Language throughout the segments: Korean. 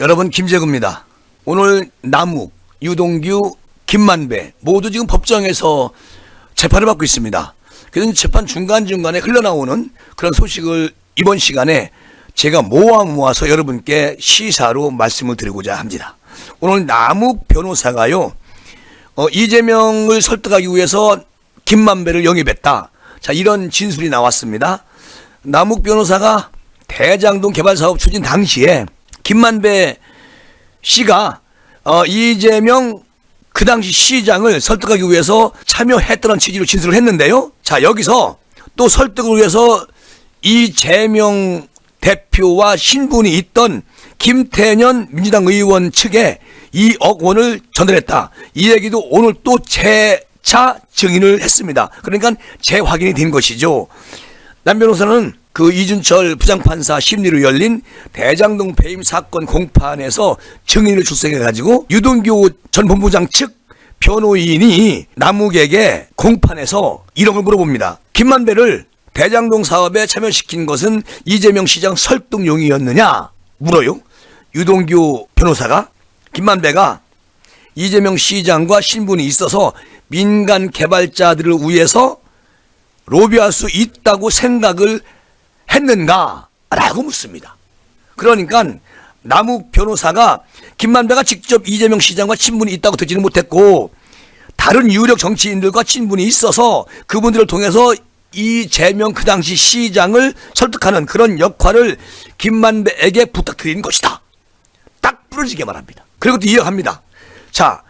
여러분 김재구입니다. 오늘 남욱, 유동규, 김만배 모두 지금 법정에서 재판을 받고 있습니다. 그래서 재판 중간중간에 흘러나오는 그런 소식을 이번 시간에 제가 모아 모아서 여러분께 시사로 말씀을 드리고자 합니다. 오늘 남욱 변호사가요, 어, 이재명을 설득하기 위해서 김만배를 영입했다. 자, 이런 진술이 나왔습니다. 남욱 변호사가 대장동 개발 사업 추진 당시에 김만배 씨가 어, 이재명 그 당시 시장을 설득하기 위해서 참여했다는 취지로 진술을 했는데요. 자, 여기서 또 설득을 위해서 이재명 대표와 신분이 있던 김태년 민주당 의원 측에 2억 원을 전달했다. 이 얘기도 오늘 또 재차 증인을 했습니다. 그러니까 재확인이 된 것이죠. 남 변호사는 그 이준철 부장판사 심리로 열린 대장동 배임 사건 공판에서 증인을 출석해가지고 유동규 전 본부장 측 변호인이 남욱에게 공판에서 이런 걸 물어봅니다. 김만배를 대장동 사업에 참여시킨 것은 이재명 시장 설득용이었느냐? 물어요. 유동규 변호사가 김만배가 이재명 시장과 신분이 있어서 민간 개발자들을 위해서 로비할 수 있다고 생각을 했는가? 라고 묻습니다. 그러니까 남욱 변호사가 김만배가 직접 이재명 시장과 친분이 있다고 듣지는 못했고 다른 유력 정치인들과 친분이 있어서 그분들을 통해서 이재명 그 당시 시장을 설득하는 그런 역할을 김만배에게 부탁드린 것이다. 딱 부러지게 말합니다. 그리고 또 이어갑니다. 자,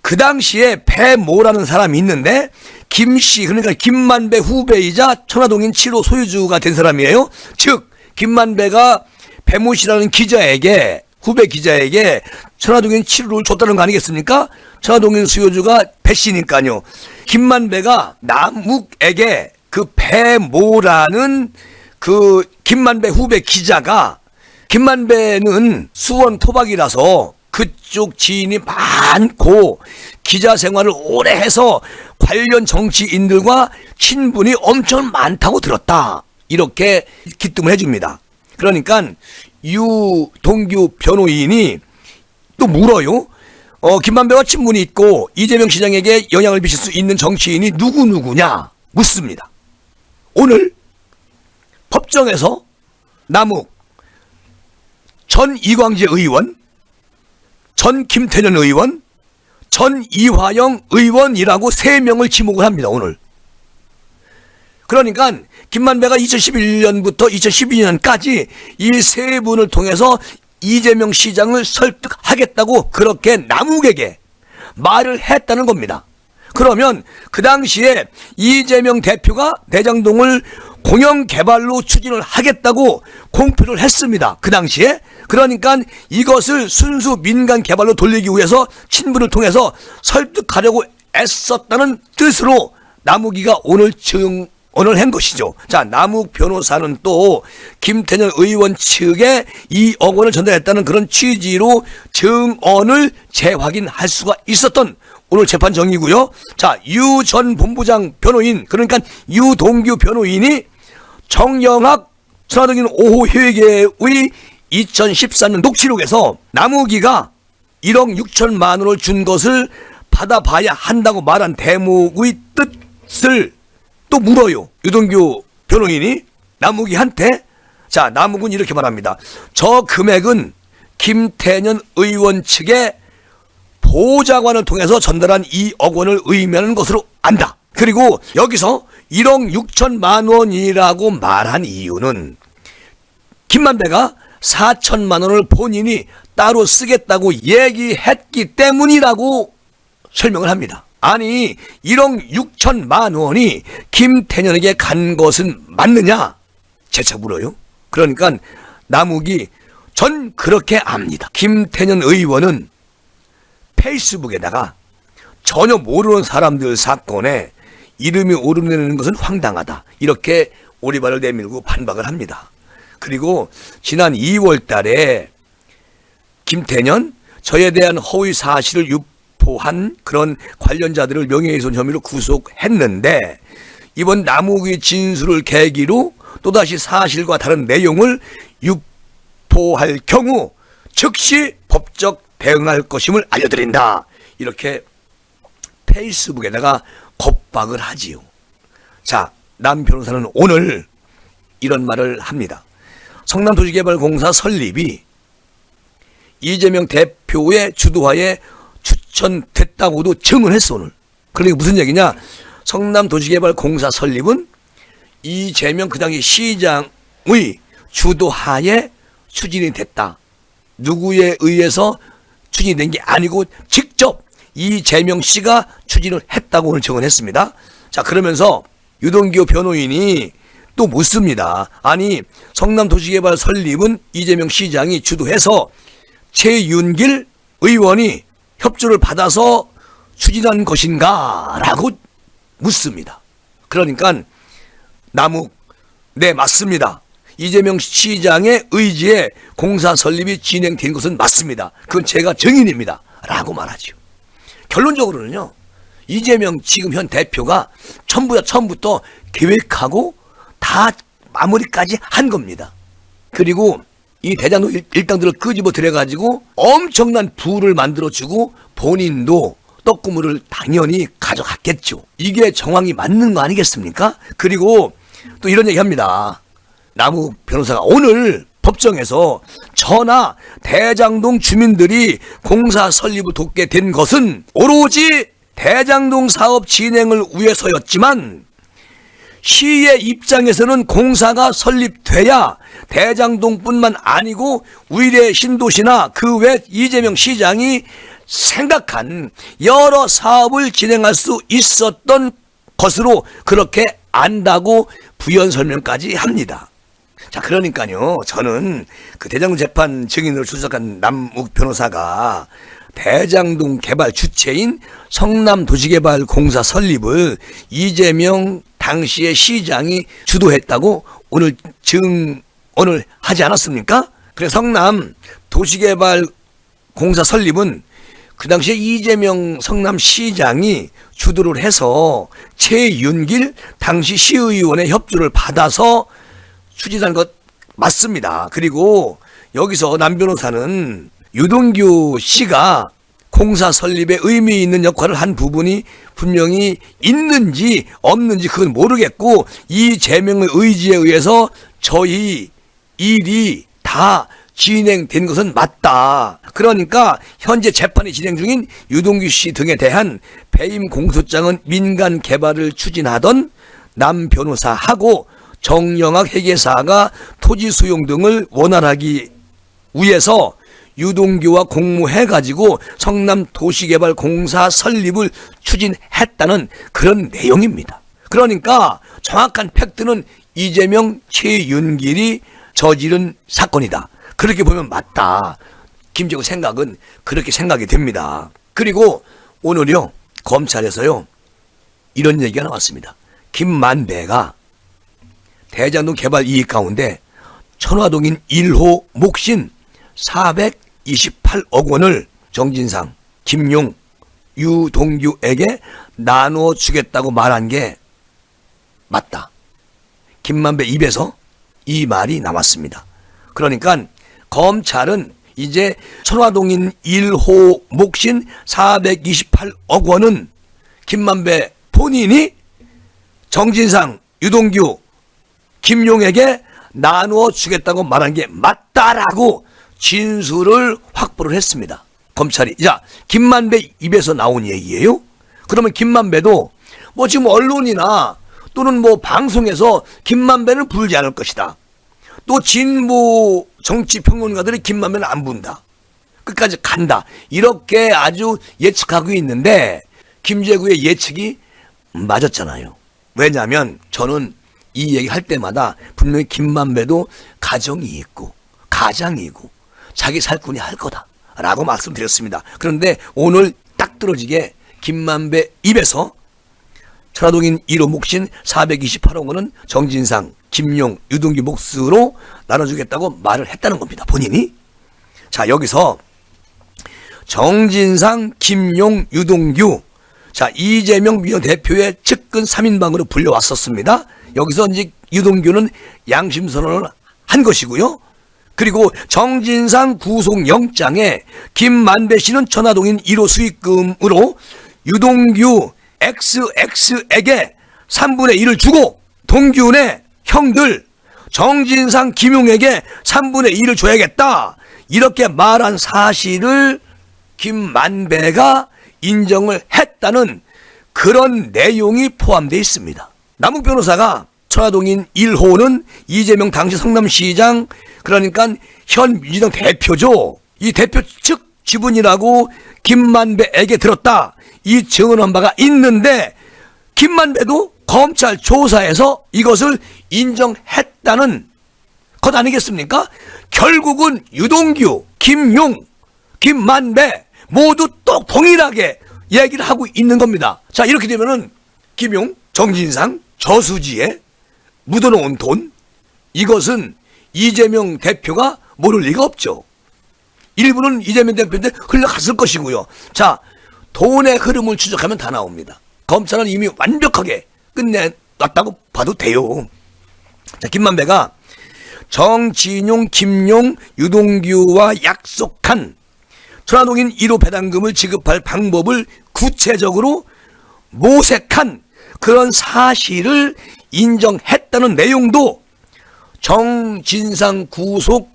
그 당시에 배모라는 사람이 있는데 김씨 그러니까 김만배 후배이자 천화동인 7호 소유주가 된 사람이에요. 즉 김만배가 배모 씨라는 기자에게 후배 기자에게 천화동인 7호를 줬다는 거 아니겠습니까? 천화동인 소유주가 배 씨니까요. 김만배가 남욱에게 그 배모라는 그 김만배 후배 기자가 김만배는 수원 토박이라서 그쪽 지인이 많고 기자 생활을 오래 해서 관련 정치인들과 친분이 엄청 많다고 들었다. 이렇게 기뜸을 해줍니다. 그러니까 유동규 변호인이 또 물어요. 어, 김만배와 친분이 있고 이재명 시장에게 영향을 미칠 수 있는 정치인이 누구누구냐 묻습니다. 오늘 법정에서 남욱 전 이광재 의원, 전 김태년 의원, 전 이화영 의원이라고 세 명을 지목을 합니다, 오늘. 그러니까 김만배가 2011년부터 2012년까지 이 세 분을 통해서 이재명 시장을 설득하겠다고 그렇게 남욱에게 말을 했다는 겁니다. 그러면 그 당시에 이재명 대표가 대장동을 공영 개발로 추진을 하겠다고 공표를 했습니다. 그 당시에. 그러니까 이것을 순수 민간 개발로 돌리기 위해서 친분을 통해서 설득하려고 애썼다는 뜻으로 남욱이가 오늘 증 언을 한 것이죠. 자, 남욱 변호사는 또 김태년 의원 측에 2억 원을 전달했다는 그런 취지로 증언을 재확인할 수가 있었던 오늘 재판 정리고요. 자, 유 전 본부장 변호인 그러니까 유동규 변호인이 정영학 천화동인 5호 회계의 2013년 녹취록에서 남욱이가 1억 6천만 원을 준 것을 받아봐야 한다고 말한 대목의 뜻을 또 물어요. 유동규 변호인이 남욱이한테 자 남욱은 이렇게 말합니다. 저 금액은 김태년 의원 측에 보좌관을 통해서 전달한 2억 원을 의미하는 것으로 안다. 그리고 여기서 1억 6천만 원이라고 말한 이유는 김만배가 4천만 원을 본인이 따로 쓰겠다고 얘기했기 때문이라고 설명을 합니다. 아니 1억 6천만 원이 김태년에게 간 것은 맞느냐? 재차 물어요. 그러니까 남욱이 전 그렇게 압니다. 김태년 의원은 페이스북에다가 전혀 모르는 사람들 사건에 이름이 오르내는 것은 황당하다. 이렇게 오리발을 내밀고 반박을 합니다. 그리고 지난 2월 달에 김태년 저에 대한 허위 사실을 유포한 그런 관련자들을 명예훼손 혐의로 구속했는데 이번 남욱의 진술을 계기로 또다시 사실과 다른 내용을 유포할 경우 즉시 법적 대응할 것임을 알려드린다. 이렇게 페이스북에다가 겁박을 하지요. 자, 남 변호사는 오늘 이런 말을 합니다. 성남도시개발공사 설립이 이재명 대표의 주도하에 추천됐다고도 증언했어 오늘. 그러니까 무슨 얘기냐? 성남도시개발공사 설립은 이재명 그 당시 시장의 주도하에 추진이 됐다. 누구에 의해서 추진된 게 아니고 직접 이재명 씨가 추진을 했다고 오늘 증언했습니다. 자 그러면서 유동규 변호인이 또 묻습니다. 아니 성남도시개발 설립은 이재명 시장이 주도해서 최윤길 의원이 협조를 받아서 추진한 것인가? 라고 묻습니다. 그러니까 남욱 네 맞습니다. 이재명 시장의 의지에 공사 설립이 진행된 것은 맞습니다. 그건 제가 증인입니다. 라고 말하죠. 결론적으로는요. 이재명 지금 현 대표가 처음부터 처음부터 계획하고 다 마무리까지 한 겁니다. 그리고 이 대장동 일- 일당들을 끄집어 들여가지고 엄청난 부를 만들어주고 본인도 떡고물을 당연히 가져갔겠죠. 이게 정황이 맞는 거 아니겠습니까? 그리고 또 이런 얘기 합니다. 나무 변호사가 오늘 법정에서 전하 대장동 주민들이 공사 설립을 돕게 된 것은 오로지 대장동 사업 진행을 위해서였지만 시의 입장에서는 공사가 설립돼야 대장동뿐만 아니고 위례 신도시나 그 외 이재명 시장이 생각한 여러 사업을 진행할 수 있었던 것으로 그렇게 안다고 부연 설명까지 합니다. 자, 그러니까요. 저는 그 대장동 재판 증인으로 출석한 남욱 변호사가 대장동 개발 주체인 성남도시개발공사 설립을 이재명 당시의 시장이 주도했다고 오늘 증언을 하지 않았습니까? 그래서 성남 도시개발공사 설립은 그 당시에 이재명 성남시장이 주도를 해서 최윤길 당시 시의원의 협조를 받아서 추진한 것 맞습니다. 그리고 여기서 남 변호사는 유동규 씨가 공사 설립에 의미 있는 역할을 한 부분이 분명히 있는지 없는지 그건 모르겠고 이재명의 의지에 의해서 저희 일이 다 진행된 것은 맞다. 그러니까 현재 재판이 진행 중인 유동규 씨 등에 대한 배임 공소장은 민간 개발을 추진하던 남 변호사하고 정영학 회계사가 토지 수용 등을 원활하기 위해서 유동규와 공모해 가지고 성남 도시개발 공사 설립을 추진했다는 그런 내용입니다. 그러니까 정확한 팩트는 이재명, 최윤길이 저지른 사건이다. 그렇게 보면 맞다. 김재구 생각은 그렇게 생각이 됩니다. 그리고 오늘요, 검찰에서요, 이런 얘기가 나왔습니다. 김만배가 대장동 개발 이익 가운데 천화동인 1호 목신 428억 원을 정진상, 김용, 유동규에게 나누어 주겠다고 말한 게 맞다. 김만배 입에서 이 말이 나왔습니다. 그러니까 검찰은 이제 천화동인 1호 목신 428억 원은 김만배 본인이 정진상, 유동규, 김용에게 나누어 주겠다고 말한 게 맞다라고 진술을 확보를 했습니다. 검찰이. 자, 김만배 입에서 나온 얘기예요? 그러면 김만배도 뭐 지금 언론이나 또는 뭐 방송에서 김만배는 불지 않을 것이다. 또 진보 정치 평론가들이 김만배는 안 분다. 끝까지 간다. 이렇게 아주 예측하고 있는데 김재구의 예측이 맞았잖아요. 왜냐하면 저는 이 얘기 할 때마다 분명히 김만배도 가정이 있고 가장이고 자기 살꾼이 할 거다라고 말씀드렸습니다. 그런데 오늘 딱 떨어지게 김만배 입에서 천화동인 1호 몫인 428억 원은 정진상, 김용, 유동규 몫으로 나눠주겠다고 말을 했다는 겁니다. 본인이. 자 여기서 정진상, 김용, 유동규 자 이재명 위원 대표의 측근 3인방으로 불려왔었습니다. 여기서 이제 유동규는 양심 선언을 한 것이고요. 그리고 정진상 구속영장에 김만배 씨는 천화동인 1호 수익금으로 유동규 XX에게 3분의 1을 주고 동균의 형들 정진상 김용에게 3분의 1을 줘야겠다. 이렇게 말한 사실을 김만배가 인정을 했다는 그런 내용이 포함되어 있습니다. 남욱 변호사가 천화동인 1호는 이재명 당시 성남시장 그러니까 현 민주당 대표죠. 이 대표 측 지분이라고 김만배에게 들었다. 이 증언한 바가 있는데 김만배도 검찰 조사에서 이것을 인정했다는 것 아니겠습니까? 결국은 유동규, 김용, 김만배 모두 또 동일하게 얘기를 하고 있는 겁니다. 자, 이렇게 되면은 김용, 정진상, 저수지에 묻어놓은 돈 이것은 이재명 대표가 모를 리가 없죠. 일부는 이재명 대표한테 흘러갔을 것이고요. 자, 돈의 흐름을 추적하면 다 나옵니다. 검찰은 이미 완벽하게 끝내놨다고 봐도 돼요. 자, 김만배가 정진용, 김용, 유동규와 약속한 천화동인 1호 배당금을 지급할 방법을 구체적으로 모색한 그런 사실을 인정했다는 내용도 정진상 구속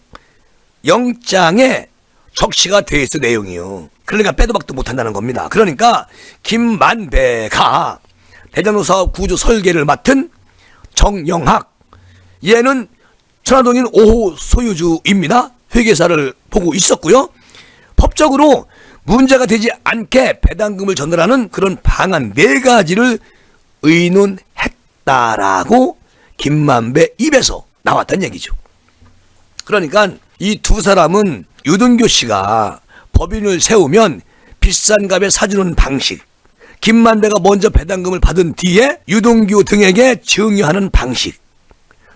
영장에 적시가 돼 있어 내용이요. 그러니까 빼도 박도 못한다는 겁니다. 그러니까 김만배가 사업 구조 설계를 맡은 정영학 얘는 천화동인 5호 소유주입니다. 회계사를 보고 있었고요. 법적으로 문제가 되지 않게 배당금을 전달하는 그런 방안 네 가지를 의논했다라고 김만배 입에서 나왔다는 얘기죠. 그러니까 이 두 사람은 유동규 씨가 법인을 세우면 비싼 값에 사주는 방식, 김만배가 먼저 배당금을 받은 뒤에 유동규 등에게 증여하는 방식,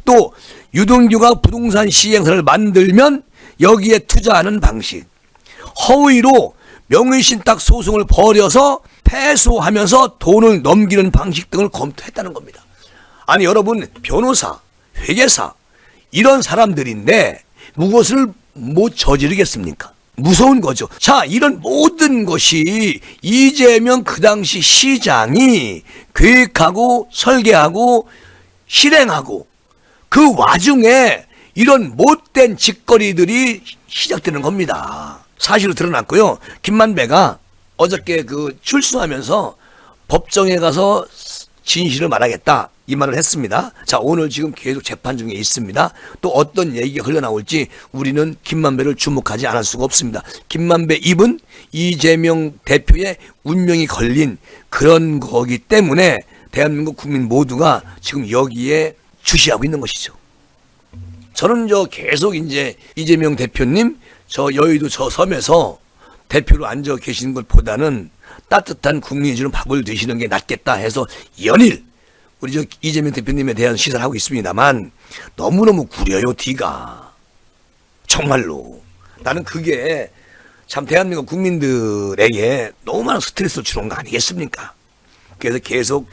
또 유동규가 부동산 시행사를 만들면 여기에 투자하는 방식, 허위로 명의신탁 소송을 벌여서 패소하면서 돈을 넘기는 방식 등을 검토했다는 겁니다. 아니 여러분 변호사, 회계사 이런 사람들인데 무엇을 못 저지르겠습니까? 무서운 거죠. 자, 이런 모든 것이 이재명 그 당시 시장이 계획하고 설계하고 실행하고 그 와중에 이런 못된 짓거리들이 시작되는 겁니다. 사실로 드러났고요. 김만배가 어저께 그 출소하면서 법정에 가서 진실을 말하겠다 이 말을 했습니다. 자 오늘 지금 계속 재판 중에 있습니다. 또 어떤 얘기가 흘러나올지 우리는 김만배를 주목하지 않을 수가 없습니다. 김만배 입은 이재명 대표의 운명이 걸린 그런 거기 때문에 대한민국 국민 모두가 지금 여기에 주시하고 있는 것이죠. 저는 저 계속 이제 이재명 대표님 저 여의도 저 섬에서 대표로 앉아 계시는 것보다는 따뜻한 국민이 주는 밥을 드시는 게 낫겠다 해서 연일 우리 저 이재명 대표님에 대한 시사를 하고 있습니다만 너무너무 구려요 뒤가 정말로 나는 그게 참 대한민국 국민들에게 너무 많은 스트레스를 주는 거 아니겠습니까? 그래서 계속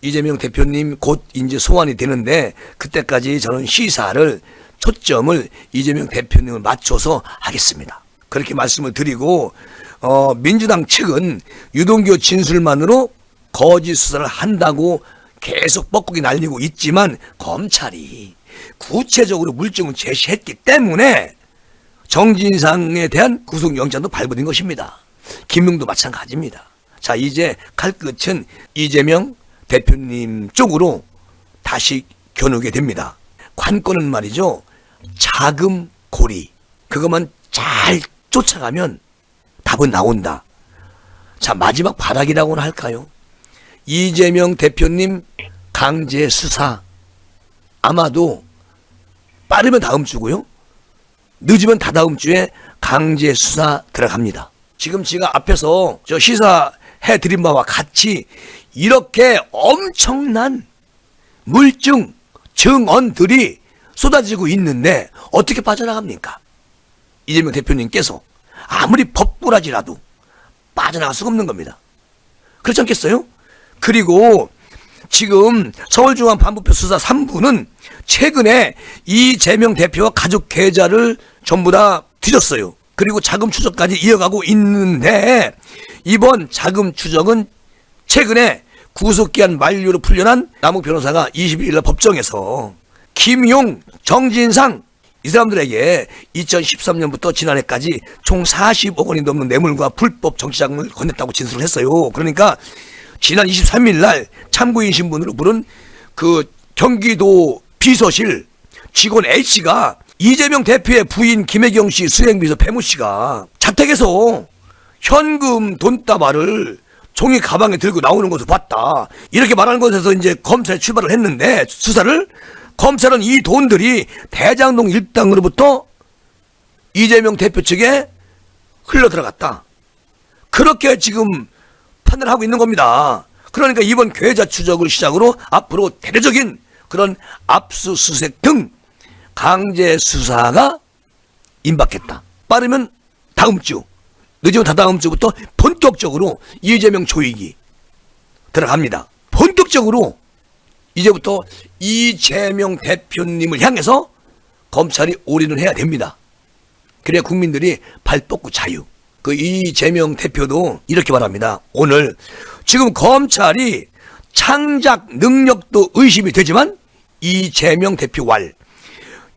이재명 대표님 곧 이제 소환이 되는데 그때까지 저는 시사를 초점을 이재명 대표님을 맞춰서 하겠습니다. 그렇게 말씀을 드리고 어, 민주당 측은 유동규 진술만으로 거짓 수사를 한다고 계속 뻐꾸기 날리고 있지만 검찰이 구체적으로 물증을 제시했기 때문에 정진상에 대한 구속영장도 발부된 것입니다. 김용도 마찬가지입니다. 자 이제 칼 끝은 이재명 대표님 쪽으로 다시 겨누게 됩니다. 관건은 말이죠. 자금 고리 그것만 잘 쫓아가면 답은 나온다. 자 마지막 바닥이라고는 할까요? 이재명 대표님 강제 수사 아마도 빠르면 다음 주고요. 늦으면 다다음 주에 강제 수사 들어갑니다. 지금 제가 앞에서 저 시사해 드린 바와 같이 이렇게 엄청난 물증, 증언들이 쏟아지고 있는데 어떻게 빠져나갑니까? 이재명 대표님께서 아무리 법꾸라지라도 빠져나갈 수가 없는 겁니다. 그렇지 않겠어요? 그리고 지금 서울중앙반부표 수사 3부는 최근에 이재명 대표와 가족 계좌를 전부 다 뒤졌어요. 그리고 자금 추적까지 이어가고 있는데 이번 자금 추적은 최근에 구속기한 만료로 풀려난 남욱 변호사가 21일 날 법정에서 김용, 정진상 이 사람들에게 2013년부터 지난해까지 총 40억 원이 넘는 뇌물과 불법 정치자금을 건넸다고 진술을 했어요. 그러니까 지난 23일 날 참고인 신분으로 부른 그 경기도 비서실 직원 A씨가 이재명 대표의 부인 김혜경 씨 수행비서 배모 씨가 자택에서 현금 돈다발을 종이 가방에 들고 나오는 것을 봤다. 이렇게 말하는 것에서 이제 검찰에 출발을 했는데 수사를 검찰은 이 돈들이 대장동 일당으로부터 이재명 대표 측에 흘러 들어갔다. 그렇게 지금 판단하고 있는 겁니다. 그러니까 이번 계좌 추적을 시작으로 앞으로 대대적인 그런 압수수색 등 강제 수사가 임박했다. 빠르면 다음 주, 늦으면 다다음 주부터 본격적으로 이재명 조익이 들어갑니다. 본격적으로 이제부터 이재명 대표님을 향해서 검찰이 올인을 해야 됩니다. 그래야 국민들이 발 뻗고 자유. 그 이재명 대표도 이렇게 말합니다. 오늘 지금 검찰이 창작 능력도 의심이 되지만 이재명 대표 왈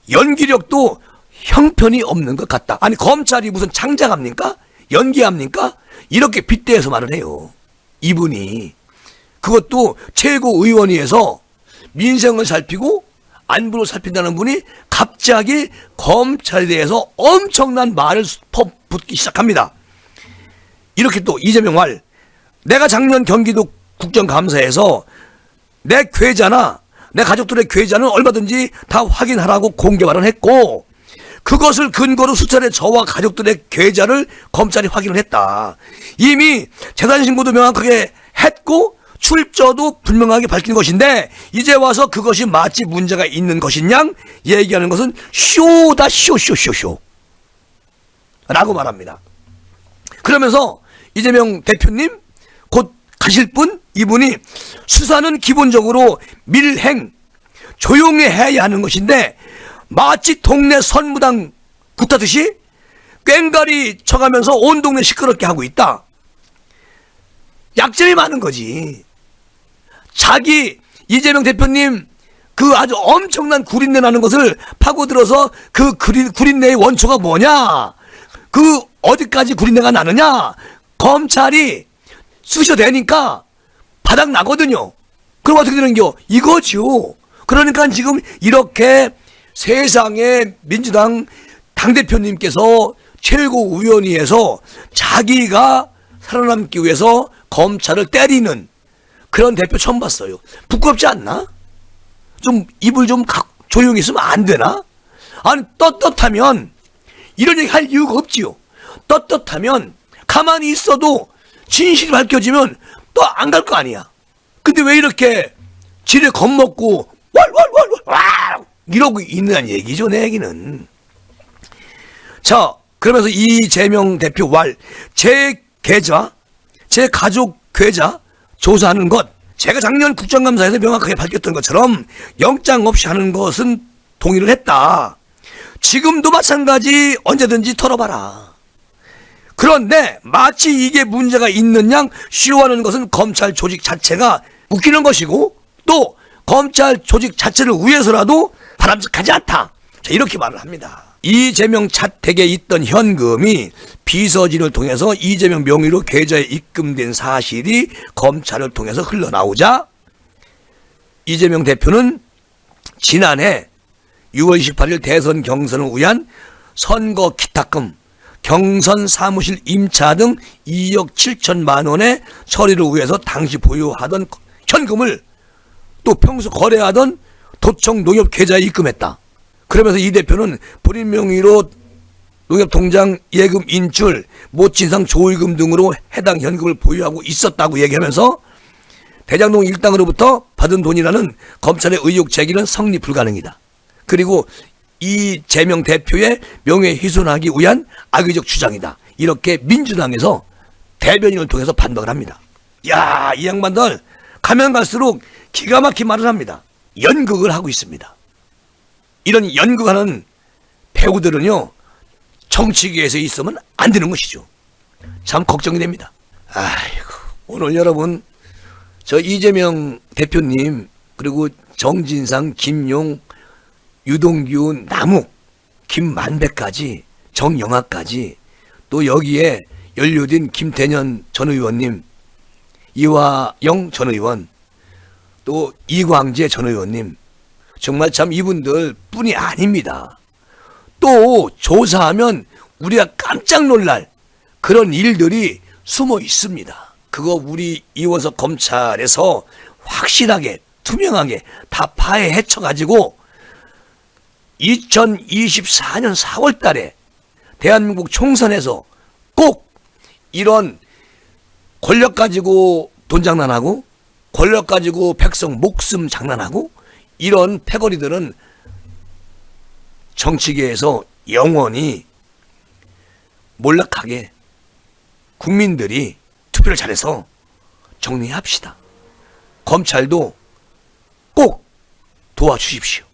연기력도 형편이 없는 것 같다. 아니 검찰이 무슨 창작합니까? 연기합니까? 이렇게 빗대서 말을 해요. 이분이 그것도 최고의원위에서 민생을 살피고 안부를 살핀다는 분이 갑자기 검찰에 대해서 엄청난 말을 퍼붓기 시작합니다. 이렇게 또 이재명 말 내가 작년 경기도 국정감사에서 내 괴자나 내 가족들의 괴자는 얼마든지 다 확인하라고 공개 발언했고 그것을 근거로 수차례 저와 가족들의 계좌를 검찰이 확인을 했다. 이미 재산 신고도 명확하게 했고 출처도 분명하게 밝힌 것인데 이제 와서 그것이 마치 문제가 있는 것이냐 얘기하는 것은 쇼다 쇼쇼쇼쇼 라고 말합니다. 그러면서 이재명 대표님 곧 가실 분 이분이 수사는 기본적으로 밀행 조용히 해야 하는 것인데 마치 동네 선무당 붙다듯이 꽹가리 쳐가면서 온 동네 시끄럽게 하고 있다. 약점이 많은 거지. 자기 이재명 대표님 그 아주 엄청난 구린내 나는 것을 파고들어서 그 구린, 구린내의 원초가 뭐냐? 그 어디까지 구린내가 나느냐? 검찰이 수셔대니까 바닥 나거든요. 그럼 어떻게 되는겨? 이거죠. 그러니까 지금 이렇게 세상에 민주당 당대표님께서 최고위원회에서 자기가 살아남기 위해서 검찰을 때리는 그런 대표 처음 봤어요. 부끄럽지 않나? 좀 입을 좀 가- 조용히 있으면 안 되나? 아니 떳떳하면 이런 얘기 할 이유가 없지요. 떳떳하면 가만히 있어도 진실이 밝혀지면 또 안 갈 거 아니야. 근데 왜 이렇게 지레 겁먹고 왈왈왈왈 와 이러고 있는 얘기죠 내 얘기는. 자 그러면서 이재명 대표 왈 제 계좌 제 가족 계좌 조사하는 것 제가 작년 국정감사에서 명확하게 밝혔던 것처럼 영장 없이 하는 것은 동의를 했다. 지금도 마찬가지 언제든지 털어봐라. 그런데 마치 이게 문제가 있는 양 쉬워하는 것은 검찰 조직 자체가 웃기는 것이고 또 검찰 조직 자체를 위해서라도 바람직하지 않다. 자, 이렇게 말을 합니다. 이재명 자택에 있던 현금이 비서진을 통해서 이재명 명의로 계좌에 입금된 사실이 검찰을 통해서 흘러나오자 이재명 대표는 지난해 6월 28일 대선 경선을 위한 선거 기탁금, 경선 사무실 임차 등 2억 7천만 원의 처리를 위해서 당시 보유하던 현금을 또 평소 거래하던 도청 농협 계좌에 입금했다. 그러면서 이 대표는 본인 명의로 농협통장 예금 인출, 모친상 조의금 등으로 해당 현금을 보유하고 있었다고 얘기하면서 대장동 일당으로부터 받은 돈이라는 검찰의 의혹 제기는 성립 불가능이다. 그리고 이 재명 대표의 명예 훼손하기 위한 악의적 주장이다. 이렇게 민주당에서 대변인을 통해서 반박을 합니다. 야, 이 양반들 가면 갈수록 기가 막힌 말을 합니다. 연극을 하고 있습니다. 이런 연극하는 배우들은요, 정치계에서 있으면 안 되는 것이죠. 참 걱정이 됩니다. 아이고, 오늘 여러분, 저 이재명 대표님, 그리고 정진상, 김용, 유동규, 남욱, 김만배까지, 정영아까지, 또 여기에 연루된 김태년 전 의원님, 이화영 전 의원, 또 이광재 전 의원님, 정말 참 이분들 뿐이 아닙니다. 또 조사하면 우리가 깜짝 놀랄 그런 일들이 숨어 있습니다. 그거 우리 이원석 검찰에서 확실하게 투명하게 다 파헤 쳐가지고 2024년 4월 달에 대한민국 총선에서 꼭 이런 권력 가지고 돈 장난하고 권력 가지고 백성 목숨 장난하고 이런 패거리들은 정치계에서 영원히 몰락하게 국민들이 투표를 잘해서 정리합시다. 검찰도 꼭 도와주십시오.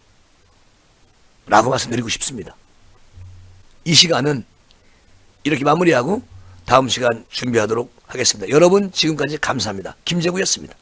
라고 말씀드리고 싶습니다. 이 시간은 이렇게 마무리하고 다음 시간 준비하도록 하겠습니다. 여러분 지금까지 감사합니다. 김재구였습니다.